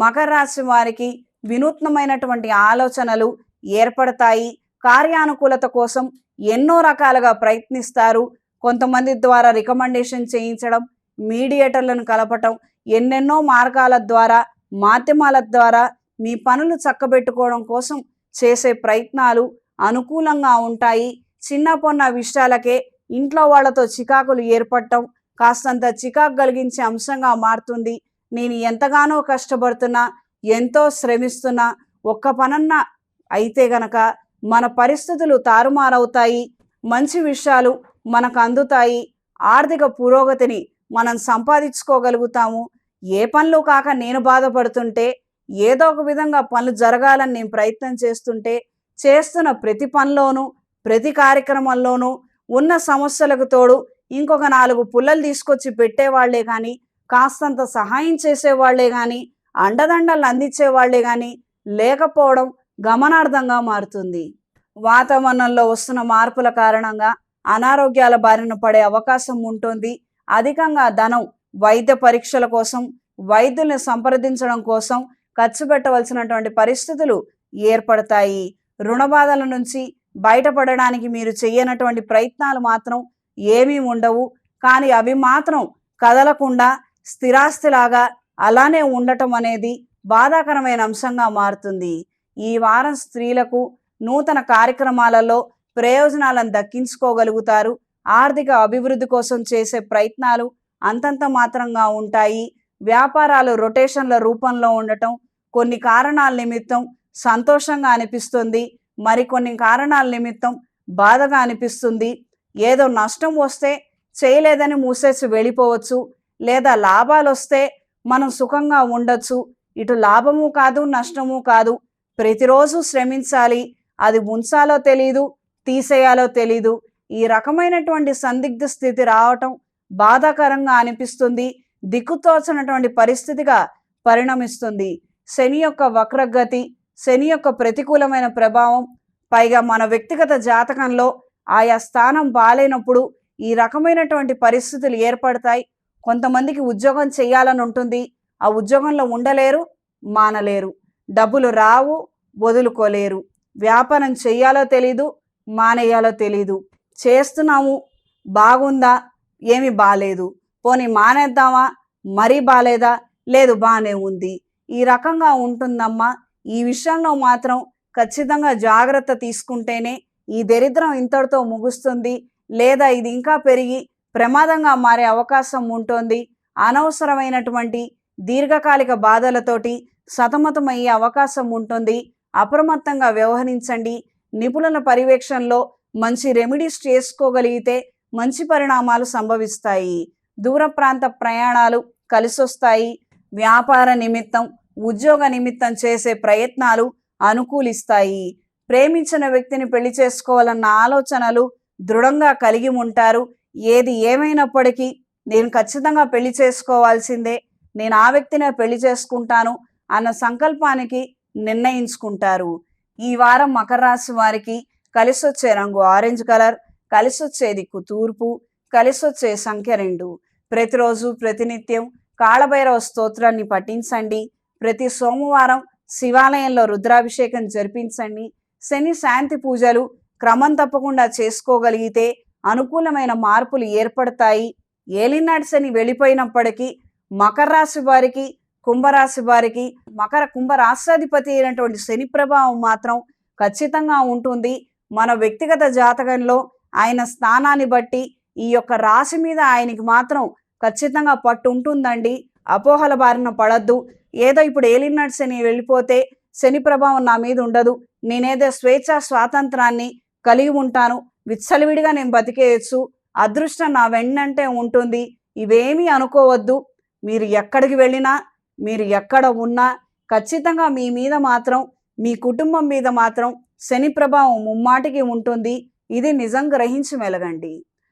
మకర రాశి వారికి వినూత్నమైనటువంటి ఆలోచనలు ఏర్పడతాయి. కార్యానుకూలత కోసం ఎన్నో రకాలుగా ప్రయత్నిస్తారు. కొంతమంది ద్వారా రికమెండేషన్ చేయించడం మీడియేటర్లను కలపటం ఎన్నెన్నో మార్గాల ద్వారా మాధ్యమాల ద్వారా మీ పనులు చక్కబెట్టుకోవడం కోసం చేసే ప్రయత్నాలు అనుకూలంగా ఉంటాయి. చిన్న పొన్న విషయాలకే ఇంట్లో వాళ్ళతో చికాకులు ఏర్పడటం కాస్తంత చికాకు కలిగించే అంశంగా మారుతుంది. నేను ఎంతగానో కష్టపడుతున్నా ఎంతో శ్రమిస్తున్నా ఒక్క పనన్న అయితే గనక మన పరిస్థితులు తారుమారవుతాయి మంచి విషయాలు మనకు అందుతాయి ఆర్థిక పురోగతిని మనం సంపాదించుకోగలుగుతాము. ఏ పనులు కాక నేను బాధపడుతుంటే ఏదో ఒక విధంగా పనులు జరగాలని నేను ప్రయత్నం చేస్తుంటే చేస్తున్న ప్రతి పనిలోనూ ప్రతి కార్యక్రమంలోనూ ఉన్న సమస్యలకు తోడు ఇంకొక నాలుగు పుల్లలు తీసుకొచ్చి పెట్టేవాళ్ళే కానీ కాస్తంత సహాయం చేసేవాళ్ళే కానీ అండదండలు అందించేవాళ్ళే కానీ లేకపోవడం గమనార్థంగా మారుతుంది. వాతావరణంలో వస్తున్న మార్పుల కారణంగా అనారోగ్యాల బారిన పడే అవకాశం ఉంటుంది. అధికంగా ధనం వైద్య పరీక్షల కోసం వైద్యుల్ని సంప్రదించడం కోసం ఖర్చు పెట్టవలసినటువంటి పరిస్థితులు ఏర్పడతాయి. రుణ బాధల నుంచి బయటపడడానికి మీరు చేయనటువంటి ప్రయత్నాలు మాత్రం ఏమీ ఉండవు. కానీ అవి మాత్రం కదలకుండా స్థిరాస్తిలాగా అలానే ఉండటం అనేది బాధాకరమైన అంశంగా మారుతుంది. ఈ వారం స్త్రీలకు నూతన కార్యక్రమాలలో ప్రయోజనాలను దక్కించుకోగలుగుతారు. ఆర్థిక అభివృద్ధి కోసం చేసే ప్రయత్నాలు అంతంత మాత్రంగా ఉంటాయి. వ్యాపారాలు రొటేషన్ల రూపంలో ఉండటం కొన్ని కారణాల నిమిత్తం సంతోషంగా అనిపిస్తుంది. మరికొన్ని కారణాల నిమిత్తం బాధగా అనిపిస్తుంది. ఏదో నష్టం వస్తే చేయలేదని మూసేసి వెళ్ళిపోవచ్చు. లేదా లాభాలు వస్తే మనం సుఖంగా ఉండొచ్చు. ఇటు లాభము కాదు నష్టము కాదు. ప్రతిరోజు శ్రమించాలి. అది ఉంచాలో తెలీదు తీసేయాలో తెలీదు. ఈ రకమైనటువంటి సందిగ్ధ స్థితి రావటం బాధాకరంగా అనిపిస్తుంది. దిక్కుతోచనటువంటి పరిస్థితిగా పరిణమిస్తుంది. శని యొక్క వక్రగతి శని యొక్క ప్రతికూలమైన ప్రభావం పైగా మన వ్యక్తిగత జాతకంలో ఆయా స్థానం బాలేనప్పుడు ఈ రకమైనటువంటి పరిస్థితులు ఏర్పడతాయి. కొంతమందికి ఉద్యోగం చేయాలని ఉంటుంది. ఆ ఉద్యోగంలో ఉండలేరు మానలేరు. డబ్బులు రావు వదులుకోలేరు. వ్యాపారం చేయాలో తెలీదు మానేయాలో తెలీదు. చేస్తున్నాము బాగుందా ఏమి బాలేదు. పోనీ మానేద్దామా మరీ బాలేదా లేదు బాగానే ఉంది. ఈ రకంగా ఉంటుందమ్మా. ఈ విషయంలో మాత్రం ఖచ్చితంగా జాగ్రత్త తీసుకుంటేనే ఈ దరిద్రం ఇంతటితో ముగుస్తుంది. లేదా ఇది ఇంకా పెరిగి ప్రమాదంగా మారే అవకాశం ఉంటుంది. అనవసరమైనటువంటి దీర్ఘకాలిక బాధలతోటి సతమతమయ్యే అవకాశం ఉంటుంది. అప్రమత్తంగా వ్యవహరించండి. నిపుణుల పర్యవేక్షణలో మంచి రెమెడీస్ చేసుకోగలిగితే మంచి పరిణామాలు సంభవిస్తాయి. దూర ప్రాంత ప్రయాణాలు కలిసొస్తాయి. వ్యాపార నిమిత్తం ఉద్యోగ నిమిత్తం చేసే ప్రయత్నాలు అనుకూలిస్తాయి. ప్రేమించిన వ్యక్తిని పెళ్ళి చేసుకోవాలన్న ఆలోచనలు దృఢంగా కలిగి ఉంటారు. ఏది ఏమైనప్పటికీ నేను ఖచ్చితంగా పెళ్ళి చేసుకోవాల్సిందే నేను ఆ వ్యక్తినే పెళ్ళి చేసుకుంటాను అన్న సంకల్పానికి నిర్ణయించుకుంటారు. ఈ వారం మకర రాశి వారికి కలిసొచ్చే రంగు ఆరెంజ్ కలర్ కలిసొచ్చే దిక్కు తూర్పు కలిసొచ్చే సంఖ్య రెండు. ప్రతిరోజు ప్రతినిత్యం కాళభైరవ స్తోత్రాన్ని పఠించండి. ప్రతి సోమవారం శివాలయంలో రుద్రాభిషేకం జరిపించండి. శని శాంతి పూజలు క్రమం తప్పకుండా చేసుకోగలిగితే అనుకూలమైన మార్పులు ఏర్పడతాయి. ఏలినాటి శని వెళ్ళిపోయినప్పటికీ మకర రాశి వారికి కుంభరాశి వారికి మకర కుంభరాశ్యాధిపతి అయినటువంటి శని ప్రభావం మాత్రం ఖచ్చితంగా ఉంటుంది. మన వ్యక్తిగత జాతకంలో ఆయన స్థానాన్ని బట్టి ఈ యొక్క రాశి మీద ఆయనకి మాత్రం ఖచ్చితంగా పట్టు ఉంటుందండి. అపోహల బారిన పడద్దు. ఏదో ఇప్పుడు ఏలినాడు శని వెళ్ళిపోతే శని ప్రభావం నా మీద ఉండదు. నేనేదో స్వేచ్ఛ స్వాతంత్రాన్ని కలిగి ఉంటాను. విచ్చలవిడిగా నేను బతికేయచ్చు అదృష్టం నా వెన్నంటే ఉంటుంది. ఇవేమీ అనుకోవద్దు. మీరు ఎక్కడికి వెళ్ళినా మీరు ఎక్కడ ఉన్నా ఖచ్చితంగా మీ మీద మాత్రం మీ కుటుంబం మీద మాత్రం శని ప్రభావం ముమ్మాటికి ఉంటుంది. ఇది నిజం గ్రహించి మెలగండి.